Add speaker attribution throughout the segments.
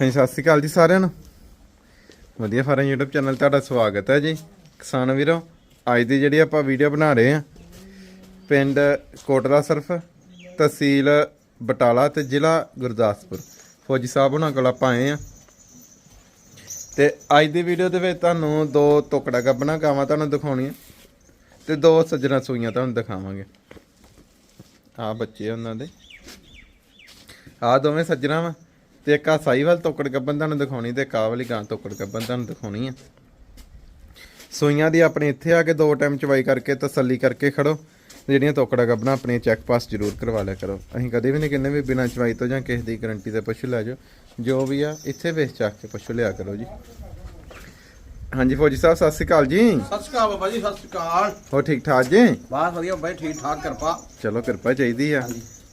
Speaker 1: ਹਾਂਜੀ, ਸਤਿ ਸ਼੍ਰੀ ਅਕਾਲ ਜੀ ਸਾਰਿਆਂ ਨੂੰ। ਵਧੀਆ ਫਾਰਮ YouTube ਚੈਨਲ ਤੁਹਾਡਾ ਸਵਾਗਤ ਹੈ ਜੀ। ਕਿਸਾਨ ਵੀਰੋ, ਅੱਜ ਦੀ ਜਿਹੜੀ ਆਪਾਂ ਵੀਡੀਓ ਬਣਾ ਰਹੇ ਆ ਪਿੰਡ ਕੋਟਲਾ ਸਰਫ, ਤਹਿਸੀਲ ਬਟਾਲਾ ਤੇ ਜ਼ਿਲ੍ਹਾ ਗੁਰਦਾਸਪੁਰ। ਫੌਜੀ ਸਾਹਿਬ ਉਹਨਾਂ ਕੋਲ ਆਪਾਂ ਆਏ ਆ ਤੇ ਅੱਜ ਦੀ ਵੀਡੀਓ ਦੇ ਵਿੱਚ ਤੁਹਾਨੂੰ ਦੋ ਟੁਕੜਾ ਗੱਬਣਾ ਗਾਵਾਂ ਤੁਹਾਨੂੰ ਦਿਖਾਉਣੀਆਂ ਤੇ ਦੋ ਸੱਜਣਾ ਸੂਈਆਂ ਤੁਹਾਨੂੰ ਦਿਖਾਵਾਂਗੇ। ਆ ਬੱਚੇ ਉਹਨਾਂ ਦੇ। ਆ ਦੋਵੇਂ ਸੱਜਣਾ ਵਾ। ਤੇ ਇੱਕ ਆ ਸਾਈਵਾਲ ਤੋਕੜ ਗੱਬਨ ਤੁਹਾਨੂੰ ਦਿਖਾਉਣੀ ਤੇ ਕਾਹ ਵਾਲੀ ਗਾਂ ਤੋਕੜ ਗੱਬਨ ਤੁਹਾਨੂੰ ਦਿਖਾਉਣੀ ਆ। ਸੂਈਆਂ ਦੀ ਆਪਣੇ ਇੱਥੇ ਆ ਕੇ ਦੋ ਟਾਈਮ ਚਵਾਈ ਕਰਕੇ ਤਸੱਲੀ ਕਰਕੇ ਖੜੋ ਜਿਹੜੀਆਂ ਤੋਕੜਾ ਗੱਬਣਾ ਆਪਣੇ ਚੈੱਕ ਪਾਸ ਜ਼ਰੂਰ ਕਰਵਾ ਲਿਆ ਕਰੋ। ਅਸੀਂ ਕਦੇ ਵੀ ਨਹੀਂ ਕਹਿੰਦੇ ਵੀ ਬਿਨਾਂ ਚਵਾਈ ਤੋਂ ਜਾਂ ਕਿਸੇ ਦੀ ਗਾਰੰਟੀ ਤੇ ਪਸ਼ੂ ਲੈ ਜਾਓ। ਜੋ ਵੀ ਆ ਇੱਥੇ ਵੇਚ ਚੱਕ ਕੇ ਪਸ਼ੂ ਲਿਆ ਕਰੋ ਜੀ। ਹਾਂਜੀ ਫੌਜੀ ਸਾਹਿਬ ਸਤਿ ਸ਼੍ਰੀ ਅਕਾਲ ਜੀ।
Speaker 2: ਸਤਿ ਸ਼੍ਰੀ ਅਕਾਲ ਬਾਬਾ ਜੀ ਸਤਿ ਸ਼੍ਰੀ ਅਕਾਲ।
Speaker 1: ਹੋ ਠੀਕ ਠਾਕ ਜੀ?
Speaker 2: ਬਾਸ ਵਧੀਆ ਬਾਈ ਠੀਕ ਠਾਕ ਕਿਰਪਾ।
Speaker 1: ਚਲੋ ਕਿਰਪਾ ਚਾਹੀਦੀ ਆ।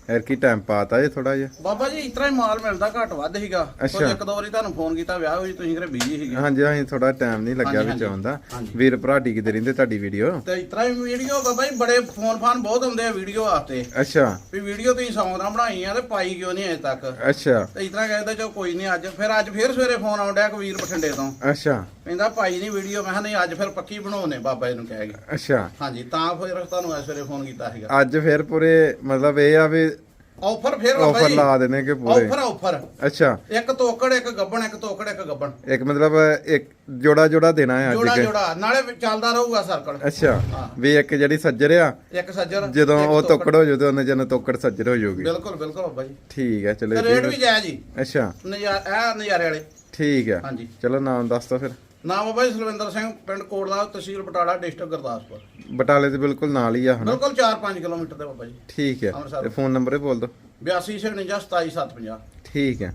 Speaker 1: ਐਰ ਕੀ ਟਾਈਮ ਪਾਤਾ ਜੇ ਥੋੜਾ ਜਿਹਾ।
Speaker 2: ਬਾਬਾ ਜੀ ਇਤਰਾ ਹੀ ਮਾਲ ਮਿਲਦਾ ਘੱਟ ਵੱਧ
Speaker 1: ਅੱਛਾ।
Speaker 2: ਕੁਝ ਇੱਕ ਦੋ ਵਾਰੀ ਤੁਹਾਨੂੰ ਫੋਨ ਕੀਤਾ ਵਿਆਹ ਹੋਈ ਤੁਸੀਂ ਕਿਹੜੇ ਬਿਜ਼ੀ ਸੀਗੇ?
Speaker 1: ਹਾਂਜੀ ਅਸੀਂ ਥੋੜਾ ਟਾਈਮ ਨਹੀਂ ਲੱਗਿਆ
Speaker 2: ਹਾਂਜੀ,
Speaker 1: ਵਿੱਚ
Speaker 2: ਹਾਂਜੀ।
Speaker 1: ਆਉਂਦਾ।
Speaker 2: ਹਾਂਜੀ।
Speaker 1: ਵੀਰ ਭਰਾ ਡੀਕਦੇ ਰਹਿੰਦੇ ਤੁਹਾਡੀ ਵੀਡੀਓ
Speaker 2: ਤੇ ਇਤਰਾ ਹੀ ਵੀਡੀਓ ਬਾਬਾ ਜੀ ਬੜੇ ਫੋਨ ਫਾਨ ਬਹੁਤ ਹੁੰਦੇ ਆ ਵੀਡੀਓ ਵਾਸਤੇ।
Speaker 1: ਅੱਛਾ।
Speaker 2: ਵੀ ਵੀਡੀਓ ਤੁਸੀਂ ਸੌਂਗਾਂ ਬਣਾਈ ਆ ਤੇ ਪਾਈ ਕਿਉਂ ਨਹੀਂ ਅਜੇ ਤੱਕ?
Speaker 1: ਅੱਛਾ।
Speaker 2: ਤੇ ਇਤਰਾ ਕਹਿੰਦਾ ਚੋ ਕੋਈ ਨਹੀਂ ਅੱਜ ਫਿਰ ਅੱਜ ਫਿਰ ਸਵੇਰੇ ਫੋਨ ਆਉਂਦਾ ਇੱਕ ਵੀਰ ਬਠਿੰਡੇ ਤੋਂ।
Speaker 1: ਅੱਛਾ।
Speaker 2: ਕਹਿੰਦਾ ਭਾਈ ਨਹੀਂ ਵੀਡੀਓ ਮੈਂ ਕਿਹਾ ਨਹੀਂ ਅੱਜ ਫਿਰ ਪੱਕੀ ਬਣਾਉਣੇ ਬਾਬਾ ਜੀ ਨੂੰ ਕਹਿ ਗਏ
Speaker 1: ਅੱਛਾ।
Speaker 2: ਹਾਂਜੀ ਤਾਂ ਫਿਰ ਤੁਹਾਨੂੰ ਇਸ ਵੇਲੇ ਫੋਨ ਕੀਤਾ ਸੀਗਾ।
Speaker 1: ਅੱਜ ਫਿਰ ਪੂਰੇ ਮਤਲਬ ਇਹ ਆ ਵੀ
Speaker 2: ਆਫਰ ਫਿਰ ਬਾਬਾ
Speaker 1: ਆਫਰ
Speaker 2: ਜੀ।
Speaker 1: ਲਾ ਦੇਣੇ ਕਿ ਪੂਰੇ।
Speaker 2: ਆਫਰ ਆਫਰ
Speaker 1: ਅੱਛਾ।
Speaker 2: ਇੱਕ ਤੋਕੜ ਇੱਕ ਗੱਬਣ ਇੱਕ ਤੋਕੜ ਇੱਕ ਗੱਬਣ।
Speaker 1: ਇੱਕ ਮਤਲਬ ਇੱਕ ਜੋੜਾ ਜੋੜਾ ਦੇਣਾ ਹੈ
Speaker 2: ਜੋੜਾ
Speaker 1: ਅੱਜ ਕੇ।
Speaker 2: ਜੋੜਾ। ਨਾਲੇ ਚੱਲਦਾ ਰਹੂਗਾ ਸਰਕਲ
Speaker 1: ਅੱਛਾ। ਵੀ ਇੱਕ ਜਿਹੜੀ ਸੱਜਰ ਆ
Speaker 2: ਇੱਕ ਸੱਜਰ
Speaker 1: ਜਦੋਂ ਉਹ
Speaker 2: ਤੋਕੜ।
Speaker 1: ਹੋ ਜੂ ਤੇ ਉਹਨੇ ਜਨ ਤੋਕੜ ਸੱਜਰ ਹੋ ਜਾਊਗੀ।
Speaker 2: ਬਿਲਕੁਲ ਬਿਲਕੁਲ ਬਾਬਾ ਜੀ।
Speaker 1: ਠੀਕ ਹੈ ਚਲੋ
Speaker 2: ਰੇਟ ਵੀ ਜਾਇਜ਼ ਜੀ
Speaker 1: ਅੱਛਾ।
Speaker 2: ਨਜ਼ਾਰੇ ਆ ਨਜ਼ਾਰੇ ਵਾਲੇ।
Speaker 1: ਠੀਕ ਹੈ।
Speaker 2: ਹਾਂਜੀ।
Speaker 1: ਚਲੋ ਨਾਮ ਦੱਸ ਦੋ ਫਿਰ।
Speaker 2: ਨਾਮ ਬਾਬਾ ਜੀ ਸੁਲਵਿੰਦਰ ਸਿੰਘ ਪਿੰਡ ਕੋਟਲਾ ਤਹਿਸੀਲ ਬਟਾਲਾ ਡਿਸਟ੍ਰਿਕਟ ਗੁਰਦਾਸਪੁਰ।
Speaker 1: ਬਟਾਲੇ ਦੇ ਬਿਲਕੁਲ ਨਾਲ ਹੀ ਆ ਹਨਾ?
Speaker 2: ਬਿਲਕੁਲ 4-5 ਕਿਲੋਮੀਟਰ ਤੇ ਬਾਬਾ ਜੀ।
Speaker 1: ਠੀਕ ਹੈ।
Speaker 2: ਅੰਮ੍ਰਿਤਸਰ।
Speaker 1: ਤੇ ਫੋਨ ਨੰਬਰ ਹੀ ਬੋਲ ਦੋ।
Speaker 2: 8249
Speaker 1: ਠੀਕ ਹੈ।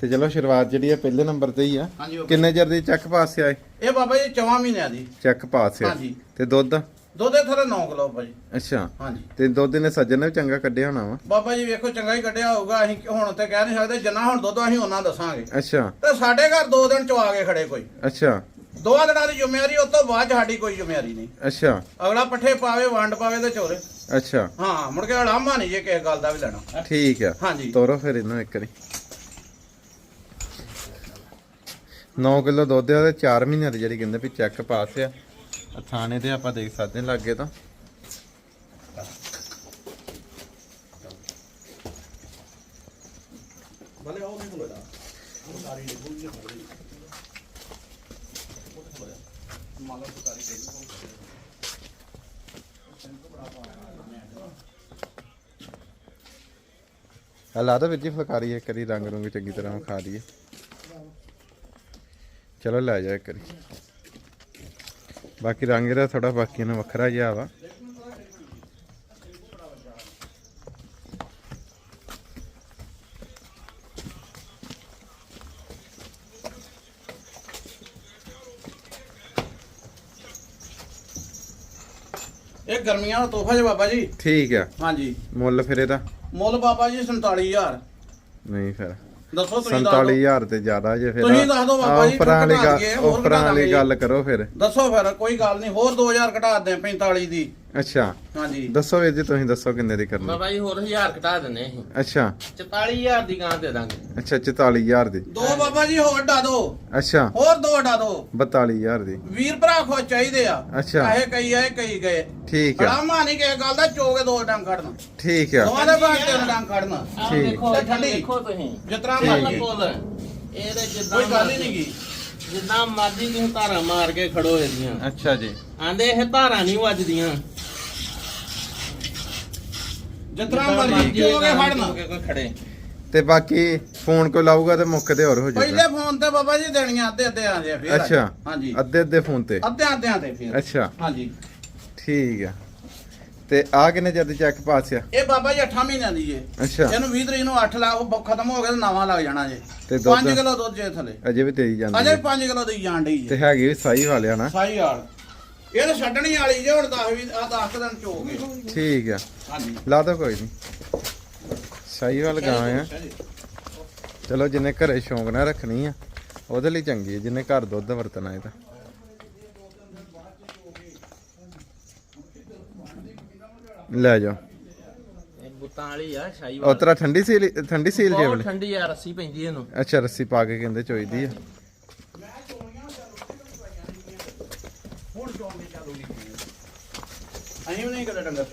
Speaker 1: ਤੇ ਚਲੋ ਸ਼ੁਰੂਆਤ ਜਿਹੜੀ ਹੈ ਪਹਿਲੇ ਨੰਬਰ ਤੇ ਹੀ ਆ।
Speaker 2: ਹਾਂਜੀ ਬਾਬਾ
Speaker 1: ਕਿੰਨੇ ਚਿਰ ਦੀ ਚੱਕ ਪਾਸ ਆਏ
Speaker 2: ਇਹ? ਬਾਬਾ ਜੀ 4 ਮਹੀਨਿਆਂ ਦੀ।
Speaker 1: ਚੱਕ ਪਾਸ ਆ।
Speaker 2: ਹਾਂਜੀ।
Speaker 1: ਤੇ ਦੁੱਧ?
Speaker 2: ਦੁੱਧ ਦੇ ਥਲੇ 9 ਕਿਲੋ ਬਾਬਾ ਜੀ।
Speaker 1: ਅੱਛਾ।
Speaker 2: ਹਾਂਜੀ।
Speaker 1: ਤੇ ਦੁੱਧ ਨੇ ਸੱਜਣ ਨੇ ਵੀ ਚੰਗਾ ਕੱਢਿਆ ਹੋਣਾ ਵਾ?
Speaker 2: ਬਾਬਾ ਜੀ ਵੇਖੋ ਚੰਗਾ ਹੀ ਕੱਢਿਆ ਹੋਊਗਾ। ਅਸੀਂ ਹੁਣ ਤੇ ਕਹਿ ਨਹੀਂ ਸਕਦੇ ਜਿੰਨਾ ਹੁਣ ਦੁੱਧ ਅਸੀਂ ਉਹਨਾਂ ਦੱਸਾਂਗੇ।
Speaker 1: ਅੱਛਾ।
Speaker 2: ਤੇ ਸਾਡੇ ਘਰ ਦੋ ਦਿਨ ਚਵਾ ਕੇ ਖੜੇ ਕੋਈ।
Speaker 1: ਅੱਛਾ।
Speaker 2: ਦੋਵਾਂ ਦਿਨਾਂ ਦੀ ਜ਼ਿੰਮੇਵਾਰੀ ਉਸ ਤੋਂ ਬਾਅਦ ਸਾਡੀ ਕੋਈ ਜ਼ਿੰਮੇਵਾਰੀ ਨਹੀਂ।
Speaker 1: ਅੱਛਾ।
Speaker 2: ਅਗਲਾ ਪੱਠੇ ਪਾਵੇ ਵੰਡ ਪਾਵੇ ਤੇ ਚੋਰੇ।
Speaker 1: ਅੱਛਾ।
Speaker 2: ਹਾਂ ਮੁੜ ਕੇ ਅਲਾਮਾ ਨਹੀਂ ਜੇ ਕਿਸੇ ਗੱਲ ਦਾ ਵੀ ਲੈਣਾ।
Speaker 1: ਠੀਕ ਆ।
Speaker 2: ਹਾਂਜੀ।
Speaker 1: ਤੋਰੋ ਫਿਰ ਇਹਨੂੰ ਇੱਕ ਵਾਰੀ। 9 ਕਿਲੋ ਦੁੱਧ ਆ ਤੇ 4 ਮਹੀਨਿਆਂ ਦੀ ਜਿਹੜੀ ਕਹਿੰਦੇ ਵੀ ਚੈੱਕ ਪਾਸ ਆ। ਆਹ ਥਾਣੇ ਤੇ ਆਪਾਂ ਦੇਖ ਸਕਦੇ ਹਾਂ ਲੱਗੇ ਤਾਂ।
Speaker 2: ਭਲੇ ਉਹ ਨਹੀਂ ਹੋਏਗਾ
Speaker 1: ਆ ਲਾ ਦੋ ਵੀਰ ਜੀ ਫੁਲਕਾਰੀ ਇੱਕ ਵਾਰੀ, ਰੰਗ ਰੁੰਗ ਚੰਗੀ ਤਰ੍ਹਾਂ ਖਾ ਲਈਏ ਚਲੋ ਲੈ ਜਾ ਇੱਕ ਵਾਰੀ। ਬਾਕੀ ਰੰਗ ਇਹਦਾ ਥੋੜਾ ਬਾਕੀ ਨੂੰ ਵੱਖਰਾ ਜਿਹਾ ਵਾ।
Speaker 2: ਇਹ ਗਰਮੀਆਂ ਦਾ ਤੋਹਫਾ ਜੀ ਬਾਬਾ ਜੀ।
Speaker 1: ਠੀਕ ਆ।
Speaker 2: ਹਾਂਜੀ।
Speaker 1: ਮੁੱਲ ਫਿਰ ਇਹਦਾ?
Speaker 2: ਮੁੱਲ ਬਾਬਾ ਜੀ 47000
Speaker 1: ਨਹੀਂ ਫਿਰ।
Speaker 2: ਦੱਸੋ ਤੁਸੀਂ ਦੱਸ ਦਿਓ।
Speaker 1: 47000 ਤੇ ਜ਼ਿਆਦਾ ਜੇ ਫਿਰ।
Speaker 2: ਤੁਸੀਂ ਦੱਸ ਦਿਓ ਬਾਬਾ ਜੀ,
Speaker 1: ਆਫਰਾਂ ਵਾਲੀ ਗੱਲ
Speaker 2: ਘਟਾ
Speaker 1: ਵਾਲੀ। ਗੱਲ ਕਰੋ ਫਿਰ।
Speaker 2: ਦੱਸੋ ਫਿਰ ਕੋਈ ਗੱਲ ਨਹੀਂ ਹੋਰ 2000 ਘਟਾ ਦੇ 45 ਦੀ।
Speaker 1: ਅੱਛਾ।
Speaker 2: ਹਾਂਜੀ।
Speaker 1: ਦੱਸੋ ਵੀਰ ਜੀ ਤੁਸੀਂ ਦੱਸੋ ਕਿੰਨੇ ਦੀ ਕਰਨੀ।
Speaker 3: ਬਾਬਾ ਜੀ ਹੋਰ 1000 ਘਟਾ ਦਿੰਨੇ ਅਸੀਂ।
Speaker 1: ਅੱਛਾ।
Speaker 3: 44000 ਦੀ ਗਾਂ ਦੇ ਦਾਂਗੇ।
Speaker 1: ਅੱਛਾ 44000 ਦੀ।
Speaker 2: ਦੋ ਬਾਬਾ ਜੀ ਹੋਰ ਡਾ ਦੋ।
Speaker 1: ਅੱਛਾ।
Speaker 2: ਹੋਰ ਦੋ ਡਾ ਦੋ।
Speaker 1: 42000 ਦੀ।
Speaker 2: ਵੀਰ ਭਰਾ ਖੋ ਚਾਹੀਦੇ ਆ।
Speaker 1: ਅੱਛਾ।
Speaker 2: ਕਾਹੇ ਕਈ ਆਏ ਕਈ ਗਏ।
Speaker 1: ਠੀਕ ਆ।
Speaker 2: ਹੜਾਮਾ ਨਹੀਂ ਕਿਸੇ ਗੱਲ ਦਾ ਚੋਗੇ ਦੋ ਟਾਈਮ ਖੜਨਾ।
Speaker 1: ਠੀਕ ਆ।
Speaker 2: ਦੋਵਾਂ ਦੇ ਬਾਅਦ ਤਿੰਨ ਟਾਈਮ ਖੜਨਾ।
Speaker 3: ਆਹ
Speaker 1: ਠੀਕ।
Speaker 3: ਦੇਖੋ
Speaker 2: ਤੇ ਠੰਡੀ।
Speaker 3: ਦੇਖੋ ਤੁਸੀਂ।
Speaker 2: ਜਿਤਨਾ। ਮਰਜ਼ੀ
Speaker 3: ਫੁੱਲ ਇਹਦੇ ਜਿੱਦਾਂ
Speaker 2: ਕੋਈ ਗੱਲ ਹੀ
Speaker 3: ਮਰਜ਼ੀ-
Speaker 2: ਨਹੀਂ ਗੀ।
Speaker 3: ਜਿੱਦਾਂ ਮਰਜ਼ੀ ਤੁਸੀਂ ਧਾਰਾਂ ਮਾਰ ਕੇ ਖੜੋ ਇਹਦੀਆਂ।
Speaker 1: ਅੱਛਾ ਜੀ।
Speaker 3: ਆਂਦੇ ਇਹ ਧਾਰਾਂ ਨਹੀਂ ਵੱਜਦੀਆਂ
Speaker 2: ਜਿਤਨਾ
Speaker 3: ਜਿੱਦਾਂ
Speaker 2: ਮਰਜ਼ੀ ਚੋਗੇ
Speaker 3: ਕੋਈ ਖੜੇ।
Speaker 1: ਤੇ ਬਾਕੀ ਫੋਨ ਕੋਈ ਲਾਊਗਾ ਤੇ ਮੁੱਕ ਤੇ ਹੋਰ ਹੋ
Speaker 2: ਪਹਿਲੇ ਫੋਨ ਤੇ ਬਾਬਾ ਜੀ ਦੇਣੀਆਂ ਅੱਧੇ ਅੱਧੇ ਆ ਜੇ ਫਿਰ।
Speaker 1: ਅੱਛਾ।
Speaker 2: ਹਾਂਜੀ।
Speaker 1: ਅੱਧੇ ਅੱਧੇ ਫੋਨ ਤੇ।
Speaker 2: ਅੱਧੇ ਅੱਧਿਆਂ ਤੇ ਫਿਰ।
Speaker 1: ਅੱਛਾ।
Speaker 2: ਹਾਂਜੀ।
Speaker 1: ਠੀਕ ਆ। ਤੇ ਆ ਕਿੰਨੇ ਚਿਰ ਦੀ ਚੈੱਕ ਪਾਸ ਆ?
Speaker 2: ਇਹ ਬਾਬਾ ਜੀ 8 ਮਹੀਨਿਆਂ ਦੀ ਜੇ।
Speaker 1: ਅੱਛਾ।
Speaker 2: ਇਹਨੂੰ 20 ਤਰੀਕ ਨੂੰ 8 ਲਾ ਉਹ ਖਤਮ ਹੋ ਗਿਆ ਤੇ ਨਵਾਂ ਲੱਗ ਜਾਣਾ ਜੇ।
Speaker 1: ਤੇ ਦੁੱਧ?
Speaker 2: 5 ਕਿਲੋ ਦੁੱਧ ਜੇ ਥੱਲੇ।
Speaker 1: ਅਜੇ ਵੀ ਦੇਈ ਜਾਂਦੀ
Speaker 2: ਅਜੇ
Speaker 1: ਹੈ।
Speaker 2: 5 ਕਿਲੋ ਦੀ ਜਾਣ ਡਈ
Speaker 1: ਤੇ ਹੈਗੀ ਵੀ ਸਾਈ ਵਾਲਿਆ ਨਾ।
Speaker 2: ਸਾਈ ਹਾਲ ਇਹ ਤਾਂ ਛੱਡਣੀ ਵਾਲੀ ਜੇ ਹੁਣ 10 ਵੀ ਆ 10 ਦਿਨ ਚੋ ਗਏ।
Speaker 1: ਠੀਕ ਆ।
Speaker 2: ਹਾਂਜੀ।
Speaker 1: ਲਾ ਦੋ ਕੋਈ ਨਹੀਂ ਸਾਈ ਵਾਲ ਗਾਂ ਆ। ਚਲੋ ਜਿੰਨੇ ਘਰੇ ਸ਼ੌਂਕ ਨਾਲ ਰੱਖਣੀ ਆ ਉਹਦੇ ਲਈ ਚੰਗੀ ਹੈ ਜਿੰਨੇ ਘਰ ਦੁੱਧ ਵਰਤਣਾ ਤਾਂ। ਲੈ ਜਾਓ।
Speaker 3: ਇਹ ਬੁੱਤ 47 ਆ ਸ਼ਾਈ
Speaker 1: ਉਹ ਤਰ੍ਹਾਂ ਠੰਡੀ ਸੀਲ ਠੰਡੀ ਸੀਲ ਜੇ
Speaker 3: ਬਹੁਤ
Speaker 1: ਵਾਲੀ?
Speaker 3: ਠੰਡੀ ਆ ਰੱਸੀ ਪੈਂਦੀ ਇਹਨੂੰ।
Speaker 1: ਅੱਛਾ ਰੱਸੀ ਪਾ ਕੇ ਕਹਿੰਦੇ ਚੋਈਦੀ ਆ
Speaker 2: ਹੁਣ ਚੋਣ ਦੀ ਚਾਲੂ ਕੀਤੀ ਕਦੇ ਡੰਗਰ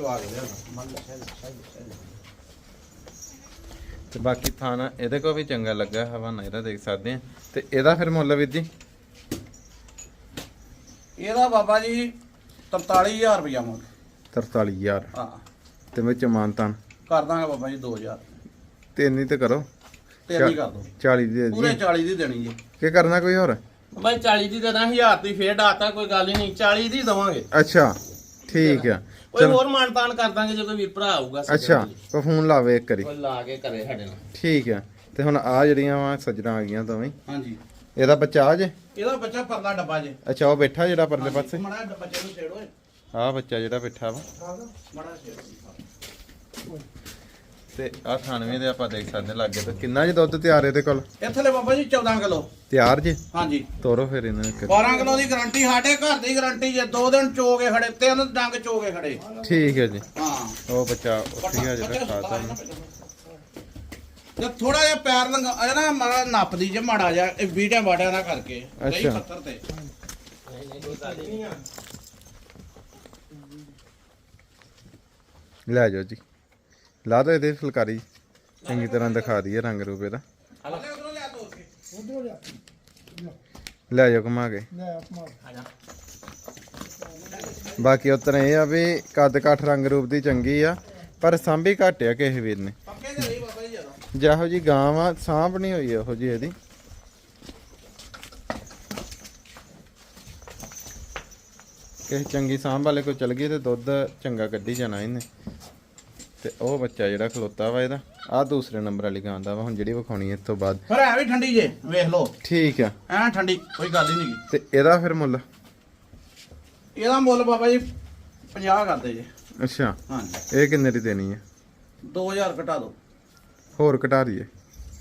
Speaker 1: ਤੇ ਬਾਕੀ ਥਾਣਾ ਇਹਦੇ ਕੋ ਵੀ ਚੰਗਾ ਲੱਗਾ ਹਵਾਨਾ ਇਹਦਾ ਦੇਖ ਸਕਦੇ ਆ। ਤੇ ਇਹਦਾ ਫਿਰ ਮੁੱਲ ਵੀਰ ਜੀ?
Speaker 2: ਇਹਦਾ ਬਾਬਾ ਜੀ 43000 ਰੁਪਇਆ ਮੁੱਲ।
Speaker 1: 43000
Speaker 2: ਹਾਂ।
Speaker 1: ਤੇ ਵਿੱਚ ਮਾਨਤਾਨ?
Speaker 2: ਕਰ ਦਾਂਗੇ ਬਾਬਾ ਜੀ 2000
Speaker 1: ਤਿੰਨ ਹੀ ਤੇ ਕਰੋ।
Speaker 2: ਤੇ ਨਹੀਂ ਕਰ ਦੋ।
Speaker 1: 40 ਦੀ ਦੇ
Speaker 2: ਪੂਰੇ
Speaker 1: ਜੀ
Speaker 2: 40 ਦੀ ਦੇਣੀ ਜੀ
Speaker 1: ਕੀ ਕਰਨਾ ਕੋਈ ਹੋਰ?
Speaker 3: ਬਾਈ 40 ਦੀ ਦੇਣਾ 1000 ਦੀ ਫੇਰ ਡਾਤਾ ਕੋਈ ਗੱਲ ਹੀ ਨਹੀਂ 40 ਦੀ ਦਵਾਂਗੇ।
Speaker 1: ਅੱਛਾ ਠੀਕ ਆ। ਚਲੋ।
Speaker 3: ਹੋਰ ਮਾਨਤਾਨ ਕਰ ਦਾਂਗੇ ਜਦੋਂ ਵੀਰ ਭਰਾ ਆਊਗਾ
Speaker 1: ਅੱਛਾ। ਕੋ ਫੋਨ ਲਾਵੇ ਇੱਕ ਵਾਰੀ।
Speaker 3: ਕੋਈ ਲਾ ਕੇ ਕਰੇ ਸਾਡੇ ਨਾਲ।
Speaker 1: ਠੀਕ ਆ। ਤੇ ਹੁਣ ਆ ਜਿਹੜੀਆਂ ਵਾ ਸੱਜਣਾ ਆ ਗਈਆਂ ਦੋਵੇਂ।
Speaker 2: ਹਾਂਜੀ।
Speaker 1: ਇਹਦਾ ਬੱਚਾ ਆ ਜੇ?
Speaker 2: ਇਹਦਾ ਬੱਚਾ ਪਰਲਾ ਡੱਬਾ ਜੇ।
Speaker 1: ਅੱਛਾ ਉਹ ਬੈਠਾ ਜਿਹੜਾ ਪਰਲੇ ਪਾਸੇ?
Speaker 2: ਮੜਾ ਬੱਚੇ ਨੂੰ ਛੇੜੋ
Speaker 1: ਆ ਬੱਚਾ ਜਿਹੜਾ ਬੈਠਾ ਵਾ।
Speaker 2: ਮੜਾ ਛੇੜੋ।
Speaker 1: ਤੇ ਆ 98 ਦੇ ਆਪਾਂ ਦੇਖ ਸਕਦੇ ਲੱਗੇ ਤੇ ਕਿੰਨਾ ਜੀ ਦੁੱਧ ਤਿਆਰ ਇਹਦੇ ਕੋਲ?
Speaker 2: ਇੱਥੇ ਲੈ ਬਾਬਾ ਜੀ 14 ਕਿਲੋ।
Speaker 1: ਤਿਆਰ ਜੇ?
Speaker 2: ਹਾਂਜੀ।
Speaker 1: ਤੋਰੋ ਫਿਰ ਇਹਨਾਂ ਨੂੰ ਇੱਕ।
Speaker 2: 12 ਕਿਲੋ ਦੀ ਗਾਰੰਟੀ ਸਾਡੇ ਘਰ ਦੀ ਗਾਰੰਟੀ ਜੇ ਦੋ ਦਿਨ ਚੋਗੇ ਖੜੇ ਤਿੰਨ ਡੰਗ ਚੋਗੇ ਖੜੇ।
Speaker 1: ਠੀਕ ਹੈ ਜੀ।
Speaker 2: ਹਾਂ।
Speaker 1: ਉਹ ਬੱਚਾ ਉੱਠ ਗਿਆ ਜਿਹੜਾ ਖਾਤਾ ਉਹਨੇ।
Speaker 2: ਤੇ ਥੋੜਾ ਜਿਹਾ ਪੈਰ ਲੰਗਾ ਨਾ ਮਾੜਾ ਨੱਪਦੀ ਜੇ ਮਾੜਾ ਜਿਹਾ ਇਹ ਬੀਟਿਆਂ ਬਾਟਿਆਂ ਦਾ ਕਰਕੇ
Speaker 1: ਅੱਛਾ।
Speaker 2: ਪੱਥਰ ਤੇ।
Speaker 3: ਹੀ
Speaker 1: ਲੈ ਜਾਓ ਜੀ। ਲਾ ਦੋ ਇਹਦੇ ਫੁਲਕਾਰੀ। ਚੰਗੀ ਤਰ੍ਹਾਂ ਦਿਖਾ ਦਈਏ ਰੰਗ ਰੂਪ ਇਹਦਾ। ਲੈ ਜਾਓ ਘੁਮਾ ਕੇ। ਬਾਕੀ ਉਤਰ ਇਹ ਆ ਵੀ ਕੱਦ ਕਾਠ ਰੰਗ ਰੂਪ ਦੀ ਚੰਗੀ ਆ, ਪਰ ਸਾਂਭੀ ਘੱਟ ਆ ਕਿਸੇ ਵੀਰ ਨੇ। ਜਿਹੋ ਜੀ ਗਾਂ ਆ ਸਾਂਭ ਨਹੀਂ ਹੋਈ ਉਹੋ ਜੀ ਇਹਦੀ। ਕਿਸੇ ਚੰਗੀ ਸਾਂਭ ਵਾਲੇ ਕੋਲ ਚਲ ਗਈ ਤੇ ਦੁੱਧ ਚੰਗਾ ਕੱਢੀ ਜਾਣਾ ਇਹਨੇ। ਤੇ ਉਹ ਬੱਚਾ ਜਿਹੜਾ ਖਲੋਤਾ ਵਾ ਇਹਦਾ ਆ ਦੂਸਰੇ ਨੰਬਰ ਵਾਲੀ ਗਾਂ ਦਾ ਵਾ ਹੁਣ ਜਿਹੜੀ ਵਿਖਾਉਣੀ ਇਸ ਤੋਂ ਬਾਅਦ।
Speaker 2: ਪਰ ਐ ਵੀ ਠੰਡੀ ਜੇ ਵੇਖ ਲਓ।
Speaker 1: ਠੀਕ ਆ।
Speaker 2: ਐ ਠੰਡੀ ਕੋਈ ਗੱਲ ਹੀ ਨਹੀਂ
Speaker 1: ਤੇ ਇਹਦਾ ਫਿਰ ਮੁੱਲ?
Speaker 2: ਇਹਦਾ ਮੁੱਲ ਬਾਬਾ ਜੀ 50 ਕਰਦੇ ਜੇ।
Speaker 1: ਅੱਛਾ।
Speaker 2: ਹਾਂਜੀ।
Speaker 1: ਇਹ ਕਿੰਨੇ ਦੀ ਦੇਣੀ ਹੈ?
Speaker 2: 2000 ਘਟਾ ਦਿਓ
Speaker 1: ਹੋਰ ਘਟਾ ਦਈਏ।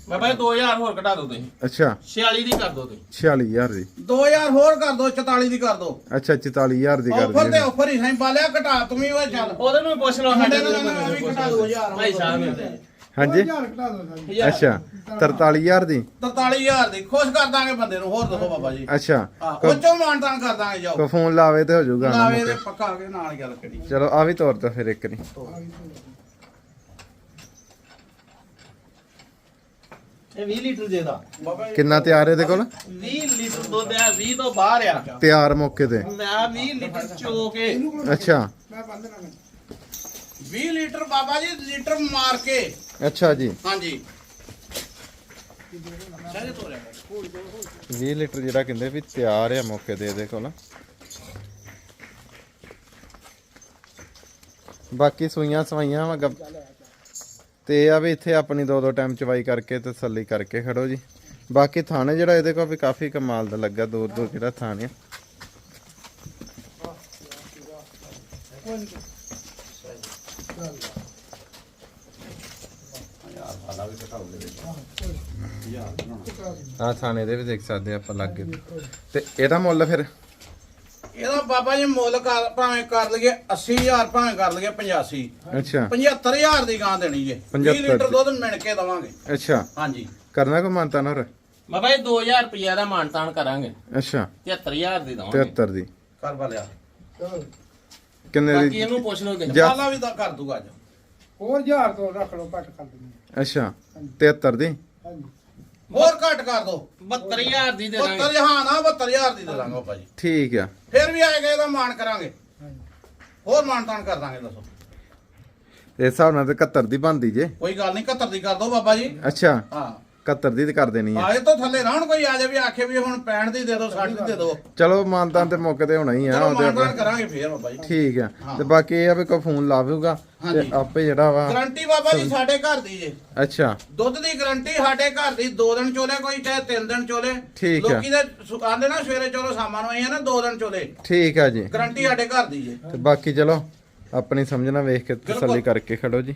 Speaker 3: ਮੈਂ ਬਾਈ 2000 ਹੋਰ ਘਟਾ ਦਿਓ ਤੁਸੀਂ।
Speaker 1: ਅੱਛਾ।
Speaker 3: 46 ਦੀ ਕਰ ਦਿਓ ਤੁਸੀਂ।
Speaker 1: 46000 ਦੀ।
Speaker 2: 2000 ਹੋਰ ਕਰ ਦਿਓ 44 ਦੀ ਕਰ ਦਿਓ।
Speaker 1: ਅੱਛਾ 44000 ਦੀ ਕਰ
Speaker 2: ਆਫਰ ਤੇ
Speaker 1: ਦਈਏ
Speaker 2: ਆਫਰ ਹੀ ਸਾਈ ਪਾਲਿਆ ਘਟਾ ਤੂੰ ਵੀ ਓਏ ਚੱਲ।
Speaker 3: ਉਹਦੇ ਨੂੰ ਵੀ ਪੁੱਛ ਲਓ
Speaker 2: ਸਾਡੇ
Speaker 3: ਸਾਡੇ
Speaker 2: ਨਾਲ ਮੈਂ ਵੀ ਘਟਾ ਦੋ ਹਜ਼ਾਰ
Speaker 3: ਭਾਈ ਸਾਹਿਬ ਨੇ
Speaker 1: ਹਾਂਜੀ। ਅੱਛਾ 43000 ਦੀ।
Speaker 2: 43000 ਦੀ। ਖੁਸ਼ ਕਰ ਦਾਂਗੇ ਬੰਦੇ ਨੂੰ ਹੋਰ ਦੱਸੋ ਬਾਬਾ ਜੀ।
Speaker 1: ਅੱਛਾ
Speaker 2: ਹਾਂ ਉਹ ਚੋਂ ਮਾਨਤਾਨ ਕਰ ਦਾਂਗੇ ਜਾਓ।
Speaker 1: ਕੋ ਫੋਨ ਲਾਵੇ ਤੇ ਹੋ ਜਾਊਗਾ ਨਾ
Speaker 2: ਲਾਵੇ
Speaker 1: ਮੁੱਕੇ।
Speaker 2: ਤੇ ਪੱਕਾ ਆ ਕੇ ਨਾਲ ਹੀ ਗੱਲ ਕਰੀ
Speaker 1: ਚਲੋ ਆ ਵੀ ਤੋਰ ਤਾ ਫਿਰ ਇੱਕ ਨਹੀਂ
Speaker 3: ਇਹ 20 ਲੀਟਰ ਦੇ ਦਾ।
Speaker 2: ਬਾਬਾ ਜੀ
Speaker 1: ਕਿੰਨਾ ਤਿਆਰ ਇਹਦੇ ਕੋਲ?
Speaker 3: 20 ਲੀਟਰ ਦੁੱਧ ਆ 20 ਤੋਂ ਬਾਹਰ ਆ।
Speaker 1: ਤਿਆਰ ਮੌਕੇ ਤੇ।
Speaker 3: ਮੈਂ 20 ਲੀਟਰ ਚੋ ਕੇ
Speaker 1: ਅੱਛਾ।
Speaker 2: 20 ਲੀਟਰ ਬਾਬਾ ਜੀ ਲੀਟਰ ਮਾਰ ਕੇ।
Speaker 1: ਅੱਛਾ ਜੀ।
Speaker 2: ਹਾਂਜੀ। ਸਹਜੇ ਤੋਰਿਆ
Speaker 1: 20 ਲੀਟਰ ਜਿਹੜਾ ਕਹਿੰਦੇ ਵੀ ਤਿਆਰ ਆ ਮੌਕੇ ਤੇ ਇਹਦੇ ਕੋਲ। ਬਾਕੀ ਸੂਈਆਂ ਸਵਾਈਆਂ ਵਾ ਤੇ ਇਹ ਆ ਵੀ ਇੱਥੇ ਆਪਣੀ ਦੋ ਦੋ ਟਾਈਮ ਚਵਾਈ ਕਰਕੇ ਤਸੱਲੀ ਕਰਕੇ ਖੜੋ ਜੀ। ਬਾਕੀ ਥਾਣੇ ਜਿਹੜਾ ਇਹਦੇ ਕੋਲ ਵੀ ਕਾਫੀ ਕਮਾਲ ਦਾ ਲੱਗਾ, ਦੂਰ ਦੂਰ ਜਿਹੜਾ ਥਾਣੇ ਆ। ਥਾਣੇ ਦੇ ਵੀ ਦੇਖ ਸਕਦੇ ਆਪਾਂ ਲੱਗੇ। ਤੇ ਇਹਦਾ ਮੁੱਲ ਫਿਰ?
Speaker 2: ਇਹਦਾ ਬਾਬਾ ਜੀ ਮੁੱਲ ਕਰ ਭਾਵੇਂ ਕਰ ਲਈਏ 80000 ਭਾਵੇਂ ਕਰ ਲਈਏ 85
Speaker 1: ਅੱਛਾ।
Speaker 2: 75000 ਦੀ ਗਾਂ ਦੇਣੀ ਜੇ। 20
Speaker 1: 75
Speaker 2: ਲੀਟਰ ਦੁੱਧ ਮਿਣ ਕੇ ਦਵਾਂਗੇ।
Speaker 1: ਅੱਛਾ।
Speaker 2: ਹਾਂਜੀ।
Speaker 1: ਕਰਨਾ ਕੋ ਮੰਨਤਾ ਨਾ ਹੋਰ
Speaker 3: ਮੈਂ ਬਾਈ 2000 ਰੁਪਇਆ ਦਾ ਮਾਨਤਾਨ ਕਰਾਂਗੇ।
Speaker 1: ਅੱਛਾ।
Speaker 3: 73000 ਦੀ ਦਵਾਂਗੇ।
Speaker 1: 73 ਦੀ।
Speaker 2: ਕਰ ਬਲਿਆ
Speaker 1: ਕਿੰਨੇ
Speaker 3: ਬਾਕੀ ਇਹਨੂੰ ਪੁੱਛ ਲਓ ਕਿ
Speaker 1: ਜਾ-
Speaker 2: ਮਾਲਾ ਵੀ ਤਾਂ ਕਰ ਦੂਗਾ ਅੱਜ।
Speaker 4: ਹੋਰ ਹਜ਼ਾਰ ਤੋਂ ਰੱਖ ਲਓ ਘੱਟ ਕਰ ਦਿੰਦੇ
Speaker 1: ਅੱਛਾ। 73 ਦੀ?
Speaker 4: ਹਾਂਜੀ।
Speaker 2: ਹੋਰ ਘੱਟ ਕਰ ਦੋ।
Speaker 3: 72000 ਦੀ ਦੇ ਦਾਂਗੇ।
Speaker 2: 72 ਹਾਂ ਨਾ 72000 ਦੀ ਦੇ ਦਾਂਗੇ ਬਾਬਾ ਜੀ।
Speaker 1: ਠੀਕ ਆ।
Speaker 2: ਫਿਰ ਵੀ ਆਏਗਾ ਇਹਦਾ ਮਾਨ ਕਰਾਂਗੇ। ਹੋਰ ਮਾਨ ਤਾਨ ਕਰ ਦਾਂਗੇ ਦੱਸੋ।
Speaker 1: ਇਸ ਹਿਸਾਬ ਨਾਲ ਤੇ 71 ਦੀ ਬੰਦੀ ਜੇ।
Speaker 2: ਕੋਈ ਗੱਲ ਨਹੀਂ 71 ਦੀ ਕਰ ਦੋ ਬਾਬਾ ਜੀ।
Speaker 1: ਅੱਛਾ।
Speaker 2: ਹਾਂ।
Speaker 1: 71 ਦੀ ਤੇ ਕਰ ਦੇਣੀ ਆ।
Speaker 2: ਆਏ ਤੋਂ ਥੱਲੇ ਨਾ ਹੁਣ ਕੋਈ ਆ ਜਾਵੇ ਆਖੇ ਵੀ ਹੁਣ 65 ਦੀ ਦੇ ਦਿਓ 60 ਦੀ ਦੇ ਦਿਓ।
Speaker 1: ਚਲੋ ਮਾਨਤਾਂ ਤੇ ਮੌਕੇ ਤੇ ਹੋਣਾ ਹੀ ਆ
Speaker 2: ਚਲੋ
Speaker 1: ਉਹਦੇ
Speaker 2: ਮਾਨ ਤਾਨ
Speaker 1: ਆਪਾਂ।
Speaker 2: ਕਰਾਂਗੇ ਫੇਰ ਬਾਬਾ ਜੀ।
Speaker 1: ਠੀਕ ਆ। ਤੇ ਬਾਕੀ ਇਹ ਆ ਵੀ ਕੋਈ ਫੋਨ ਲਾਵੇਗਾ ਤੇ
Speaker 2: ਹਾਂਜੀ।
Speaker 1: ਆਪੇ ਜਿਹੜਾ ਵਾ
Speaker 2: ਗਰੰਟੀ ਬਾਬਾ ਜੀ ਸਾਡੇ ਘਰ ਦੀ ਜੇ।
Speaker 1: ਅੱਛਾ।
Speaker 2: ਦੁੱਧ ਦੀ ਗਰੰਟੀ ਸਾਡੇ ਘਰ ਦੀ 2 ਦਿਨ ਚੋਲੇ ਕੋਈ ਚਾਹੇ 3 ਦਿਨ ਚੋਲੇ।
Speaker 1: ਠੀਕ ਆ।
Speaker 2: ਲੋਕੀ ਦੇ ਸੁਕਾਉਂਦੇ ਨਾ ਸਵੇਰੇ ਚੋਲੋ ਸ਼ਾਮਾਂ ਨੂੰ ਆਈ ਆ ਨਾ 2 ਦਿਨ ਚੋਲੇ।
Speaker 1: ਠੀਕ ਆ ਜੀ।
Speaker 2: ਗਰੰਟੀ ਸਾਡੇ ਘਰ ਦੀ ਜੇ।
Speaker 1: ਤੇ ਬਾਕੀ ਚਲੋ ਆਪਣੀ ਸਮਝਣਾ ਵੇਖ ਕੇ ਤਸੱਲੀ ਕਰਕੇ ਖੜੋ ਜੀ।